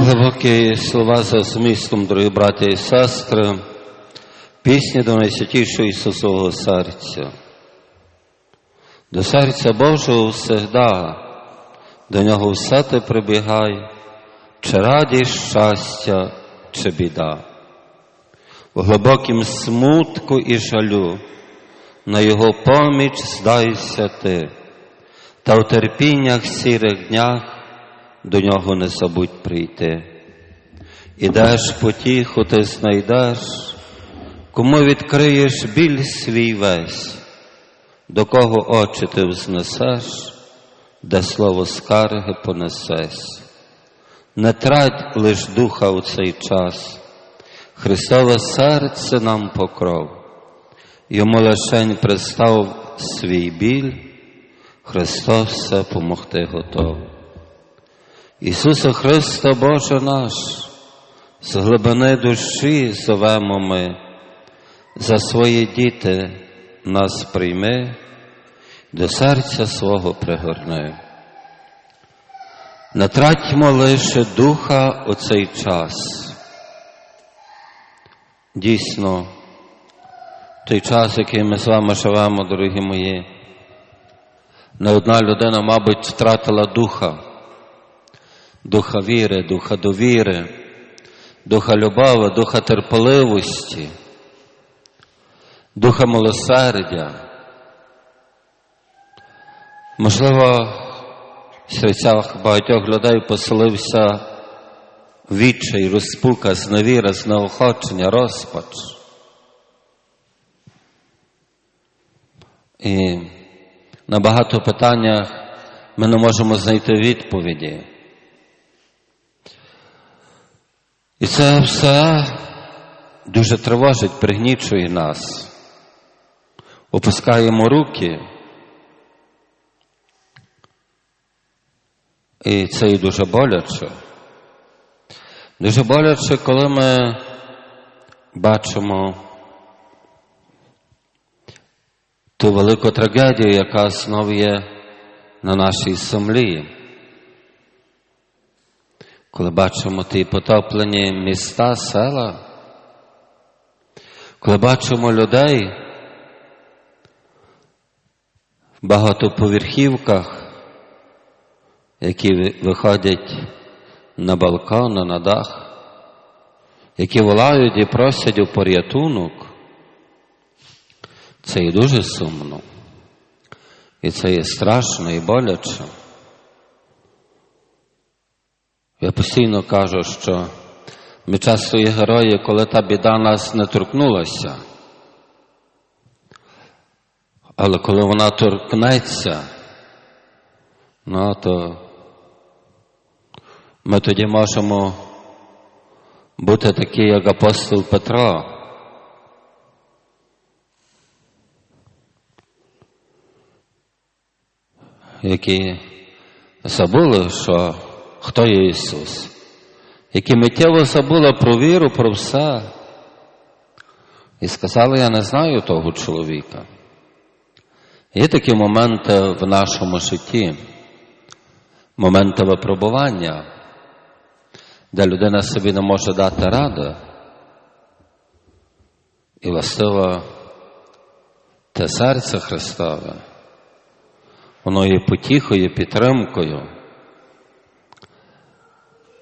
Глибокі слова за змістом, дорогі браття і сестри, пісні до найсвятішого Ісусового серця. До серця Божого всегда, до нього все ти прибігай, чи радість, щастя, чи біда. В глибокім смутку і жалю на його поміч здайся ти, та в терпіннях сірих днях до нього не забудь прийти. Ідеш потіху, ти знайдеш, кому відкриєш біль свій весь, до кого очі ти взнесеш, де слово скарги понесеш. Не трать лиш духа у цей час, Христове серце нам покров, йому лишень пристав свій біль, Христос все помогти готов. Ісусе Христе, Боже наш, з глибини душі зовемо ми, за свої діти нас прийми, до серця свого пригорни. Не тратьмо лише духа у цей час. Дійсно, той час, який ми з вами живемо, дорогі мої, не одна людина, мабуть, втратила духа духа віри, духа довіри, духа любові, духа терпеливості, духа милосердя. Можливо, в серцях багатьох людей поселився відчай, розпука, зневіра, знеохочення, розпач. І на багато питаннях ми не можемо знайти відповіді. І це все дуже тривожить, пригнічує нас. Опускаємо руки. І це і дуже боляче. Дуже боляче, коли ми бачимо ту велику трагедію, яка знову є на нашій землі коли бачимо ті потоплені міста, села, коли бачимо людей в багатоповерхівках, які виходять на балкон, на дах, які волають і просять у порятунок, це і дуже сумно. І це є страшно і боляче. Я постійно кажу, що ми часто є герої, коли та біда нас не торкнулася. Але коли вона торкнеться, ну то ми тоді можемо бути такі, як апостол Петро. Які забули, що хто є Ісус, які миттєво забули про віру, про все. І сказали, я не знаю того чоловіка. Є такі моменти в нашому житті, моменти випробування, де людина собі не може дати ради. І властиво те серце Христове, воно є потіхою, підтримкою.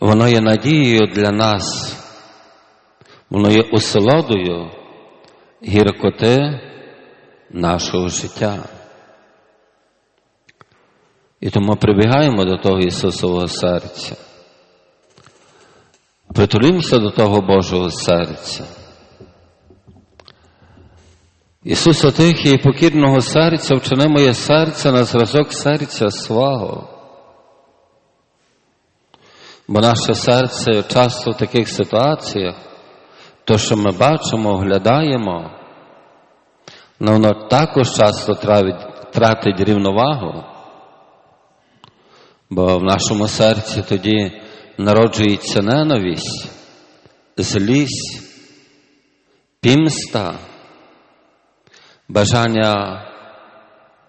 Воно є надією для нас, воно є осолодою гіркоти нашого життя. І тому прибігаємо до того Ісусового серця. Притулімося до того Божого серця. Ісуса тихий і покірного серця вчини моє серце на зразок серця свого. Бо наше серце часто в таких ситуаціях, то, що ми бачимо, оглядаємо, ну, воно також часто тратить рівновагу, бо в нашому серці тоді народжується ненависть, злість, пімста, бажання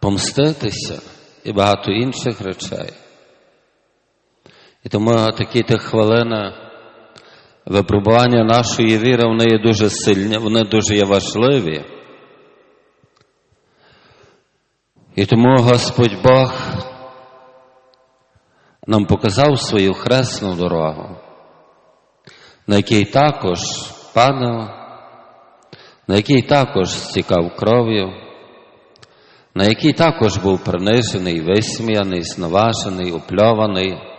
помститися і багато інших речей. І тому такі ті хвилини випробування нашої віри, вони є дуже сильні, вони дуже є важливі. І тому Господь Бог нам показав свою хресну дорогу, на якій також падав, на якій також стікав кров'ю, на якій також був принижений, висміяний, зневажений, опльований.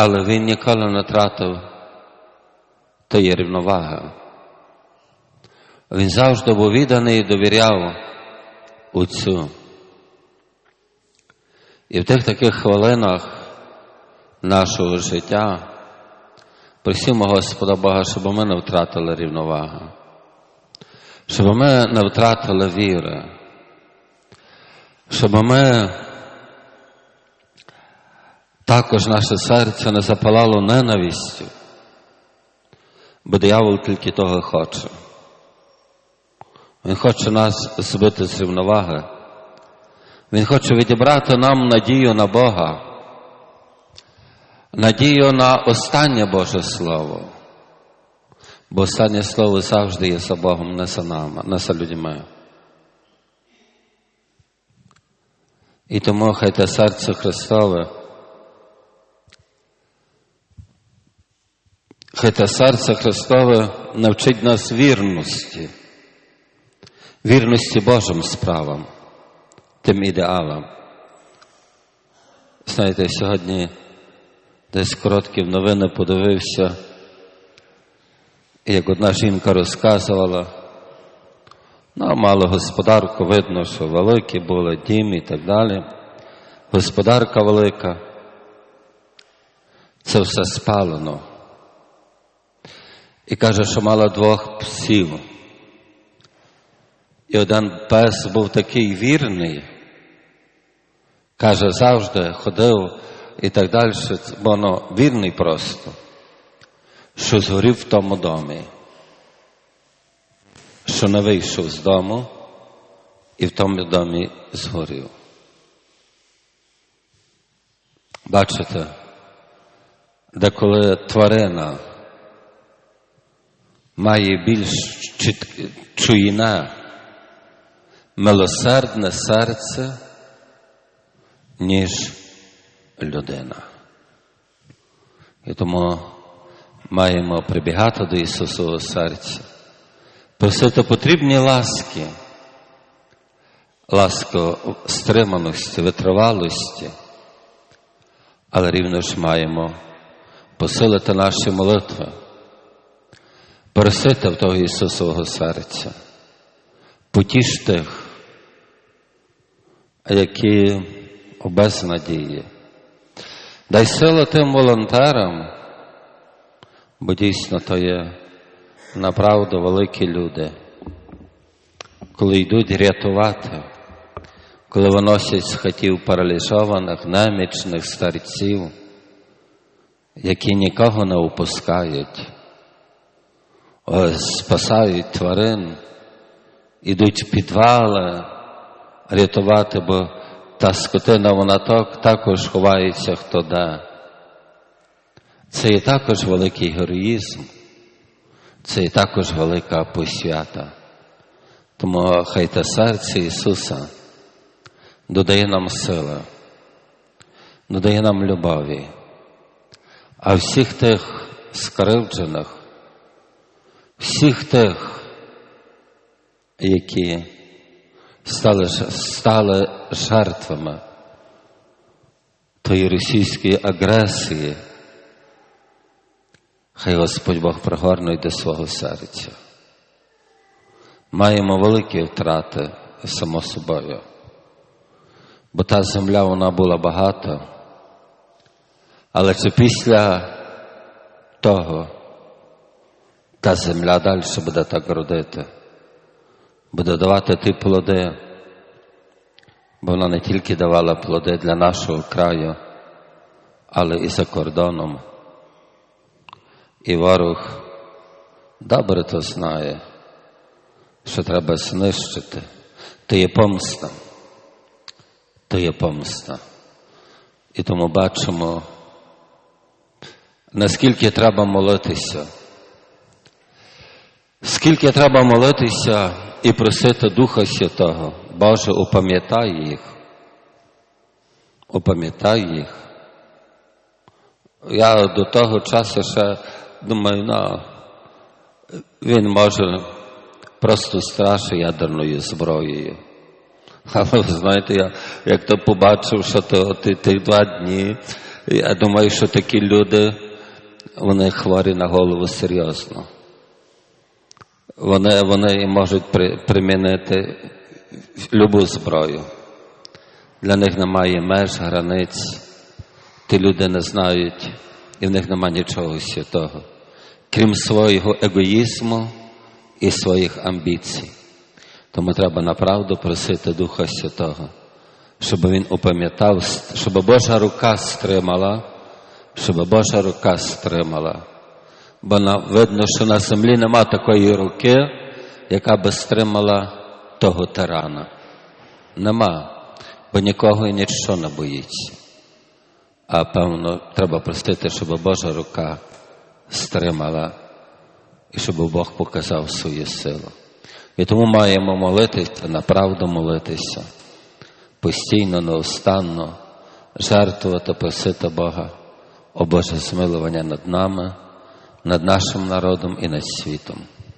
Але він ніколи не тратив тої рівноваги. Він завжди був відданий і довіряв Отцю. І в тих таких хвилинах нашого життя просимо Господа Бога, щоб ми не втратили рівновагу, щоб ми не втратили віри, щоб ми також наше серце не запалало ненавистю, бо диявол тільки того хоче. Він хоче нас збити з рівноваги. Він хоче відібрати нам надію на Бога, надію на останнє Боже Слово. Бо останнє слово завжди є за Богом, не за нами, не за людьми. І тому хай те серце Христове, те серце Христове навчить нас вірності, вірності Божим справам тим ідеалам. Знаєте, сьогодні десь короткі новини подивився, як одна жінка розказувала, ну, мало господарку, видно, що великі були дім і так далі. Господарка велика. Це все спалено. І каже, що мала двох псів. І один пес був такий вірний, каже, завжди ходив і так далі, воно вірний просто, що згорів в тому домі, що не вийшов з дому і в тому домі згорів. Бачите, де коли тварина має більш чуйне, милосердне серце, ніж людина. І тому маємо прибігати до Ісусового серця, просити потрібні ласки, ласку стриманості, витривалості, але рівно ж маємо посилити наші молитви, просити в того Ісусового серця, потіш тих, які без надії. Дай силу тим волонтерам, бо дійсно то є направду великі люди, коли йдуть рятувати, коли виносять з хатів паралізованих, немічних старців, які нікого не опускають, спасають тварин, ідуть в підвали рятувати, бо та скотина вона також ховається хто де. Це є також великий героїзм, це є також велика посвята. Тому хай те серце Ісуса додає нам сили, додає нам любові, а всіх тих скривджених, всіх тих, які стали стали жертвами тої російської агресії, хай Господь Бог пригорне до свого серця. Маємо великі втрати само собою, бо та земля вона була багата, але чи після того та земля далі буде так родити? буде давати ті плоди, бо вона не тільки давала плоди для нашого краю, але і за кордоном. І ворог добре то знає, що треба знищити. То є помста, то є помста. І тому бачимо, наскільки треба молитися. Скільки треба молитися і просити Духа Святого, Боже, опам'ятай їх. Опам'ятай їх. Я до того часу ще думаю, ну, він може просто страшить ядерною зброєю. Але ви знаєте, я як то побачив, що то ті, тих два дні, я думаю, що такі люди, вони хворі на голову серйозно. Вони, вони можуть при, примінити любу зброю. Для них немає меж, границь. Ті люди не знають, і в них немає нічого святого, крім свого егоїзму і своїх амбіцій. Тому треба направду просити Духа Святого, щоб він упам'ятав, щоб Божа рука стримала, щоб Божа рука стримала. Бо видно, що на землі нема такої руки, яка би стримала того тирана. Нема, бо нікого і нічого не боїться. А певно, треба простити, щоб Божа рука стримала і щоб Бог показав свою силу. І тому маємо молитися, направду молитися, постійно, неустанно, жертвувати, просити Бога, о Боже змилування над нами, над нашим народом і над світом.